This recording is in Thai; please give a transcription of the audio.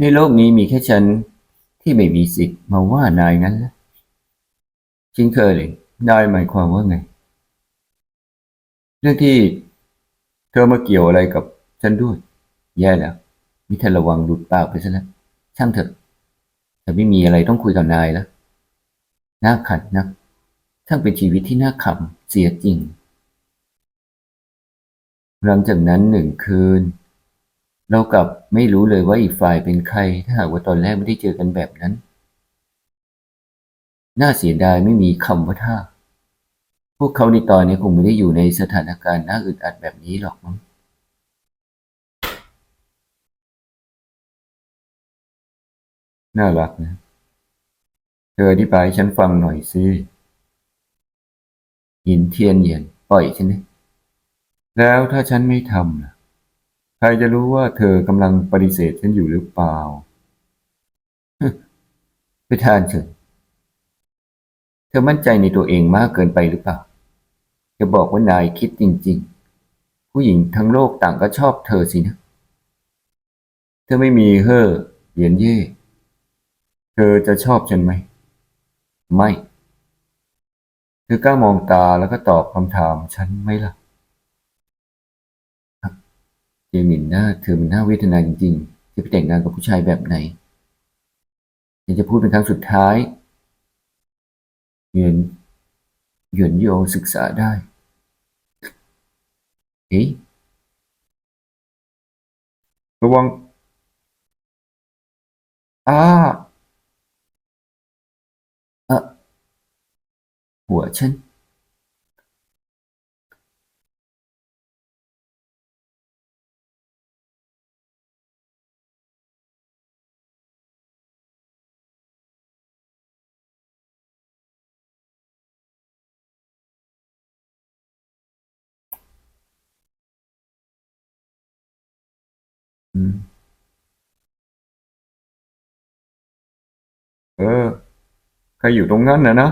ในโลกนี้มีแค่ฉันที่ไม่มีสิทธิ์มาว่านายงั้นละชิงเคอร์ลิงนายหมายความว่าไง เรื่องที่เธอมาเกี่ยวอะไรกับฉันด้วย แย่แล้วมิทันระวังหลุดปากไปซะแล้วช่างเถอะแต่ไม่มีอะไรต้องคุยกับนายแล้วน่าขัดนักทั้งเป็นชีวิตที่น่าขำเสียจริง หลังจากนั้นหนึ่งคืน เรากลับไม่รู้เลยว่าอีกฝ่ายเป็นใคร ถ้าหากว่าตอนแรกไม่ได้เจอกันแบบนั้น น่าเสียดายไม่มีคำว่าถ้าพวกเขาในตอนนี้คงไม่ได้อยู่ในสถานการณ์น่าอึดอัดแบบนี้หรอกมั้งน่ารักนะ เธออธิบายให้ฉันฟังหน่อยสิหินเทียนเยียนปล่อยฉันนะแล้วถ้าฉันไม่ทำล่ะ ครจะรู้ว่าเธอกำลังปฏิเสธฉันอยู่หรือเปล่าไปทานเถอะเธอมั่นใจในตัวเองมากเกินไปหรือเปล่า จะบอกว่านายคิดจริง ๆ ผู้หญิงทั้งโลกต่างก็ชอบเธอสินะ เธอไม่มีเฮ่อเหยียนเย่ เธอจะชอบฉันไหม ไม่ เธอกล้ามองตาแล้วก็ตอบคำถามฉันไหมล่ะ เจมินหน้าเธอมันน่าเวทนาจริงๆ จะไปแต่งงานกับผู้ชายแบบไหนยากจะพูดเป็นครั้งสุดท้ายเหยืนเหยืนโยศึกษาได้เฮ้ยระวังอ้าอะหัวฉัน เออ ใครอยู่ตรงนั้นนะนะ